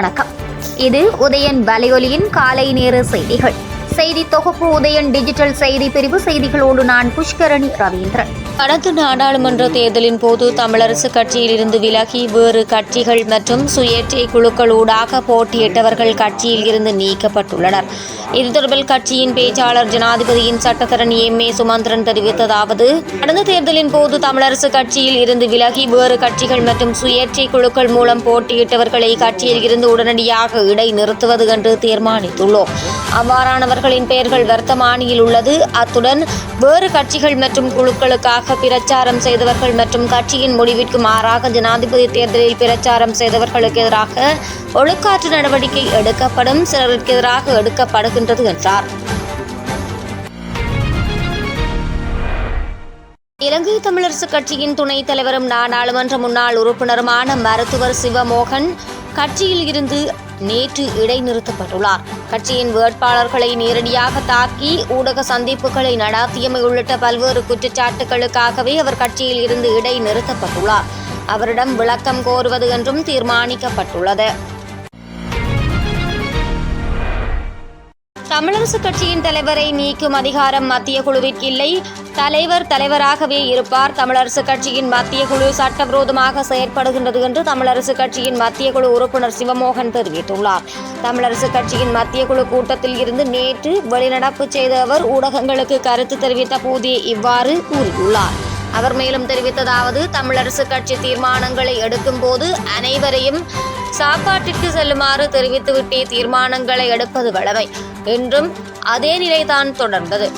வணக்கம். இது உதயன் வலையொலியின் காலை நேர செய்திகள். செய்தி தொகுப்பு உதயன் டிஜிட்டல் செய்தி பிரிவு செய்திகளோடு நான் புஷ்கரணி ரவீந்திரன். கடந்த நாடாளுமன்ற தேர்தலின் போது தமிழரசு கட்சியில் இருந்து விலகி வேறு கட்சிகள் மற்றும் சுயேட்சை குழுக்களூடாக போட்டியிட்டவர்கள் கட்சியில் இருந்து நீக்கப்பட்டுள்ளனர். இது தொடர்பில் கட்சியின் பேச்சாளர் ஜனாதிபதியின் சட்டத்தரணி எம். ஏ. சுமந்திரன் தெரிவித்ததாவது கடந்த தேர்தலின் போது தமிழரசு கட்சியில் இருந்து விலகி வேறு கட்சிகள் மற்றும் சுயேட்சை குழுக்கள் மூலம் போட்டியிட்டவர்களை கட்சியில் இருந்து உடனடியாக இடைநிறுத்துவது என்று தீர்மானித்துள்ளோம். அவ்வாறானவர் வேட்பாளர்களின் பெயர்கள் வர்த்தமானியில் உள்ளது. அத்துடன் வேறு கட்சிகள் மற்றும் குழுக்களுக்காக பிரச்சாரம் செய்தவர்கள் மற்றும் கட்சியின் முடிவிற்கு மாறாக ஜனாதிபதி தேர்தலில் பிரச்சாரம் செய்தவர்களுக்கு எதிராக ஒழுக்காற்று நடவடிக்கை எடுக்கப்படும் சிலருக்கு எதிராக எடுக்கப்படுகின்றது என்றார். இலங்கை தமிழரசு கட்சியின் துணைத் தலைவரும் நாடாளுமன்ற முன்னாள் உறுப்பினருமான மருத்துவர் சிவமோகன் கட்சியில் இருந்து நேற்று இடைநிறுத்தப்பட்டுள்ளார். கட்சியின் வேட்பாளர்களை நேரடியாக தாக்கி ஊடக சந்திப்புகளை நடாத்தியமை உள்ளிட்ட பல்வேறு குற்றச்சாட்டுகளுக்காகவே அவர் கட்சியில் இருந்து இடைநிறுத்தப்பட்டுள்ளார். அவரிடம் விளக்கம் கோருவது என்றும் தீர்மானிக்கப்பட்டுள்ளது. தமிழரசு கட்சியின் தலைவரை நீக்கும் அதிகாரம் மத்திய குழுவிற்கு இல்லை. தலைவர் தலைவராகவே இருப்பார். தமிழரசு கட்சியின் மத்திய குழு சட்டவிரோதமாக செயற்படுகின்றது என்று தமிழரசு கட்சியின் மத்திய குழு உறுப்பினர் சிவமோகன் தெரிவித்துள்ளார். தமிழரசு கட்சியின் மத்திய குழு கூட்டத்தில் இருந்து நேற்று வெளிநடப்பு செய்த அவர் ஊடகங்களுக்கு கருத்து தெரிவித்த போதே இவ்வாறு கூறியுள்ளார். அவர் மேலும் தெரிவித்ததாவது தமிழரசு கட்சி தீர்மானங்களை எடுக்கும் போது அனைவரையும் சாப்பாட்டிற்கு செல்லுமாறு தெரிவித்துவிட்டே தீர்மானங்களை எடுப்பது வழமை என்றும் அதே நிலைதான் தொடர்ந்தது.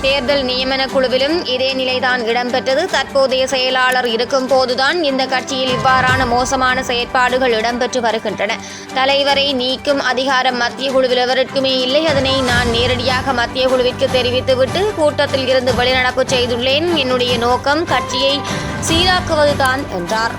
தேர்தல் நியமன குழுவிலும் இதே நிலைதான் இடம்பெற்றது. தற்போதைய செயலாளர் இருக்கும் போதுதான் இந்த கட்சியில் இவ்வாறான மோசமான செயற்பாடுகள் இடம்பெற்று வருகின்றன. தலைவரை நீக்கும் அதிகாரம் மத்திய குழுவில் எவருக்குமே இல்லை. அதனை நான் நேரடியாக மத்திய குழுவிற்கு தெரிவித்துவிட்டு கூட்டத்தில் இருந்து வெளிநடப்பு செய்துள்ளேன். என்னுடைய நோக்கம் கட்சியை சீராக்குவதுதான் என்றார்.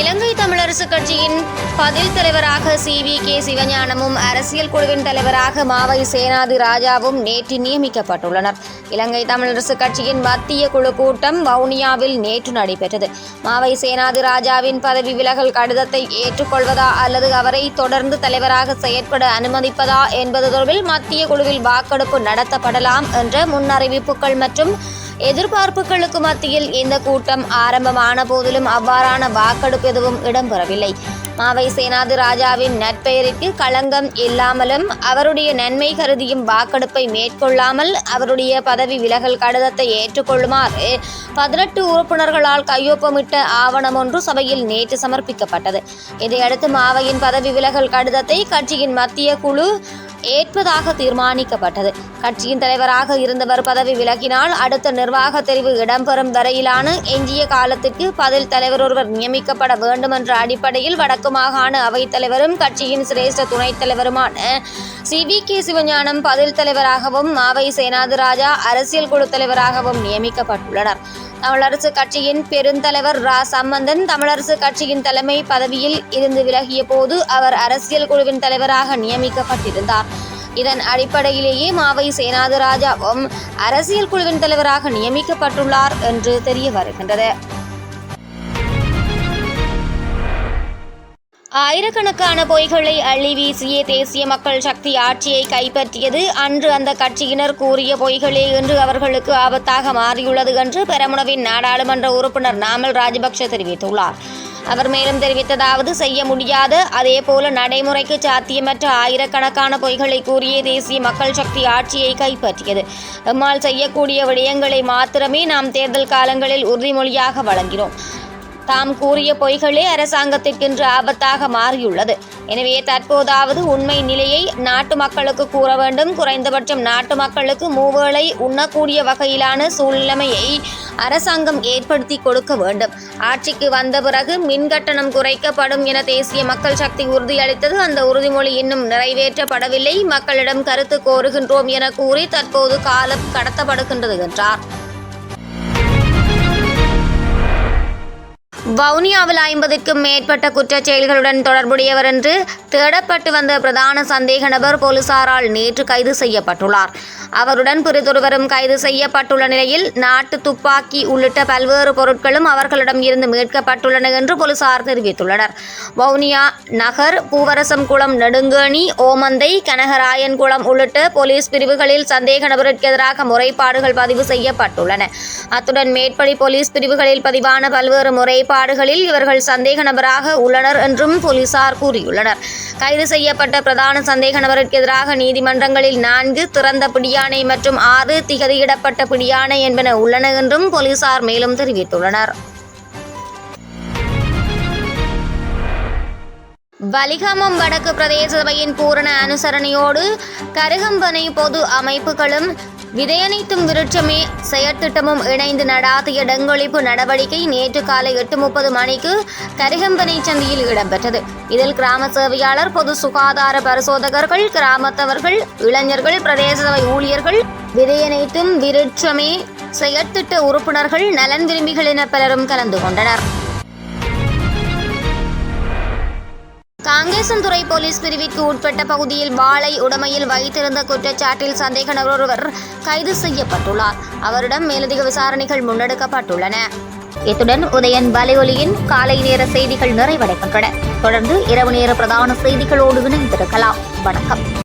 இலங்கை தமிழரசு கட்சியின் பதில் தலைவராக சி. வி. கே. சிவஞானமும் அரசியல் குழுவின் தலைவராக மாவை சேனாதி ராஜாவும் நேற்று நியமிக்கப்பட்டுள்ளனர். இலங்கை தமிழரசு கட்சியின் மத்திய குழு கூட்டம் வவுனியாவில் நேற்று நடைபெற்றது. மாவை சேனாதி ராஜாவின் பதவி விலகல் கடிதத்தை ஏற்றுக்கொள்வதா அல்லது அவரை தொடர்ந்து தலைவராக செயற்பட அனுமதிப்பதா என்பது தொடர்பில் மத்திய குழுவில் வாக்கெடுப்பு நடத்தப்படலாம் என்ற முன்னறிவிப்புகள் மற்றும் எதிர்பார்ப்புகளுக்கு மத்தியில் இந்த கூட்டம் ஆரம்பமான போதிலும் அவ்வாறான வாக்கெடுப்பு எதுவும் இடம்பெறவில்லை. மாவை சேனாதி ராஜாவின் நற்பெயருக்கு களங்கம் இல்லாமலும் அவருடைய நன்மை கருதியும் வாக்கெடுப்பை மேற்கொள்ளாமல் அவருடைய பதவி விலகல் கடிதத்தை ஏற்றுக்கொள்ளுமாறு பதினெட்டு உறுப்பினர்களால் கையொப்பமிட்ட ஆவணம் ஒன்று சபையில் நேற்று சமர்ப்பிக்கப்பட்டது. இதையடுத்து மாவையின் பதவி விலகல் கடிதத்தை கட்சியின் மத்திய குழு ஏற்பதாக தீர்மானிக்கப்பட்டது. கட்சியின் தலைவராக இருந்தவர் பதவி விலகினால் அடுத்த நிர்வாக தெரிவு இடம்பெறும் வரையிலான எஞ்சிய காலத்திற்கு பதில் தலைவர் ஒருவர் நியமிக்கப்பட வேண்டும் என்ற அடிப்படையில் வடக்கு மாகாண அவைத் தலைவரும் கட்சியின் சிரேஷ்ட துணைத் தலைவருமான சி. வி. கே. சிவஞானம் பதில் தலைவராகவும் மாவை சேனாதிராஜா அரசியல் குழு தலைவராகவும் நியமிக்கப்பட்டுள்ளனர். தமிழரசு கட்சியின் பெருந்தலைவர் ரா. சம்பந்தன் தமிழரசு கட்சியின் தலைமை பதவியில் இருந்து விலகிய போது அவர் அரசியல் குழுவின் தலைவராக நியமிக்கப்பட்டிருந்தார். இதன் அடிப்படையிலேயே மாவை சேனாதராஜாவும் அரசியல் குழுவின் தலைவராக நியமிக்கப்பட்டுள்ளார் என்று தெரிய வருகின்றது. ஆயிரக்கணக்கான பொய்களை அள்ளி வீசிய தேசிய மக்கள் சக்தி ஆட்சியை கைப்பற்றியது அன்று அந்த கட்சியினர் கூறிய பொய்களே என்று அவர்களுக்கு ஆபத்தாக மாறியுள்ளது என்று பெரமுனவின் நாடாளுமன்ற உறுப்பினர் நாமல் ராஜபக்ஷ தெரிவித்துள்ளார். அவர் மேலும் தெரிவித்ததாவது செய்ய முடியாத அதே போல நடைமுறைக்கு சாத்தியமற்ற ஆயிரக்கணக்கான பொய்களை கூறிய தேசிய மக்கள் சக்தி ஆட்சியை கைப்பற்றியது. எம்மால் செய்யக்கூடிய விடயங்களை மாத்திரமே நாம் தேர்தல் காலங்களில் உறுதிமொழியாக வழங்கினோம். தாம் கூறிய பொய்களே அரசாங்கத்திற்கென்று ஆபத்தாக மாறியுள்ளது. எனவே தற்போதாவது உண்மை நிலையை நாட்டு மக்களுக்கு கூற வேண்டும். குறைந்தபட்சம் நாட்டு மக்களுக்கு மூவேளை உண்ணக்கூடிய வகையிலான சூழ்நிலைமையை அரசாங்கம் ஏற்படுத்தி கொடுக்க வேண்டும். ஆட்சிக்கு வந்த பிறகு மின் கட்டணம் குறைக்கப்படும் என தேசிய மக்கள் சக்தி உறுதியளித்தது. அந்த உறுதிமொழி இன்னும் நிறைவேற்றப்படவில்லை. மக்களிடம் கருத்து கோருகின்றோம் என கூறி தற்போது காலம் கடத்தப்படுகின்றது என்றார். வவுனியாவில் ஐம்பதுக்கும் மேற்பட்ட குற்றச் செயல்களுடன் தொடர்புடையவர் என்று தேடப்பட்டு வந்த பிரதான சந்தேக நபர் போலீசாரால் நேற்று கைது செய்யப்பட்டுள்ளார். அவருடன் பிறிதொருவரும் கைது செய்யப்பட்டுள்ள நிலையில் நாட்டு துப்பாக்கி உள்ளிட்ட பல்வேறு பொருட்களும் அவர்களிடம் இருந்து மீட்கப்பட்டுள்ளன என்று போலீசார் தெரிவித்துள்ளனர். வவுனியா நகர் பூவரசம் குளம் நெடுங்கேணி ஓமந்தை கனகராயன் குளம் உள்ளிட்ட போலீஸ் பிரிவுகளில் சந்தேக நபருக்கு எதிராக முறைப்பாடுகள் பதிவு செய்யப்பட்டுள்ளன. அத்துடன் மேற்படி போலீஸ் பிரிவுகளில் பதிவான பல்வேறு முறைப்பாடு முறைப்பாடுகளில் இவர்கள் சந்தேக நபராக உள்ளனர் என்றும் போலீசார் கூறியுள்ளனர். கைது செய்யப்பட்ட பிரதான சந்தேக நபருக்கு எதிராக நீதிமன்றங்களில் நான்கு திறந்த பிடியாணை மற்றும் ஆறு திகதியிடப்பட்ட பிடியாணை என்பன உள்ளன என்றும் போலீசார் மேலும் தெரிவித்துள்ளனர். வலிகாமம் வடக்கு பிரதேச சபையின் பூரண அனுசரணையோடு கருகம்பனை பொது அமைப்புகளும் விதையனைத்தும் விருட்சமே. செயற்திட்டமும் இணைந்து நடாத்திய டெங்கொழிப்பு நடவடிக்கை நேற்று காலை எட்டு முப்பது மணிக்கு கரிகம்பனை சந்தியில் இடம்பெற்றது. இதில் கிராம சேவையாளர் பொது சுகாதார பரிசோதகர்கள் கிராமத்தவர்கள் இளைஞர்கள் பிரதேச சபை ஊழியர்கள் விதையனைத்தும் விருட்சமே. செயற்திட்ட உறுப்பினர்கள் நலன் விரும்பிகள் என பலரும் கலந்து கொண்டனர். காங்கேசன்துறை போலீஸ் பிரிவிற்கு உட்பட்ட பகுதியில் வாளை உடமையில் வைத்திருந்த குற்றச்சாட்டில் சந்தேக நபர் ஒருவர் கைது செய்யப்பட்டுள்ளார். அவரிடம் மேலதிக விசாரணைகள் முன்னெடுக்கப்பட்டுள்ளன. இத்துடன் உதயன் வலையொலியின் காலை நேர செய்திகள் நிறைவடைகின்றன. தொடர்ந்து இரவு நேர பிரதான செய்திகளோடு இணைந்திருக்கலாம். வணக்கம்.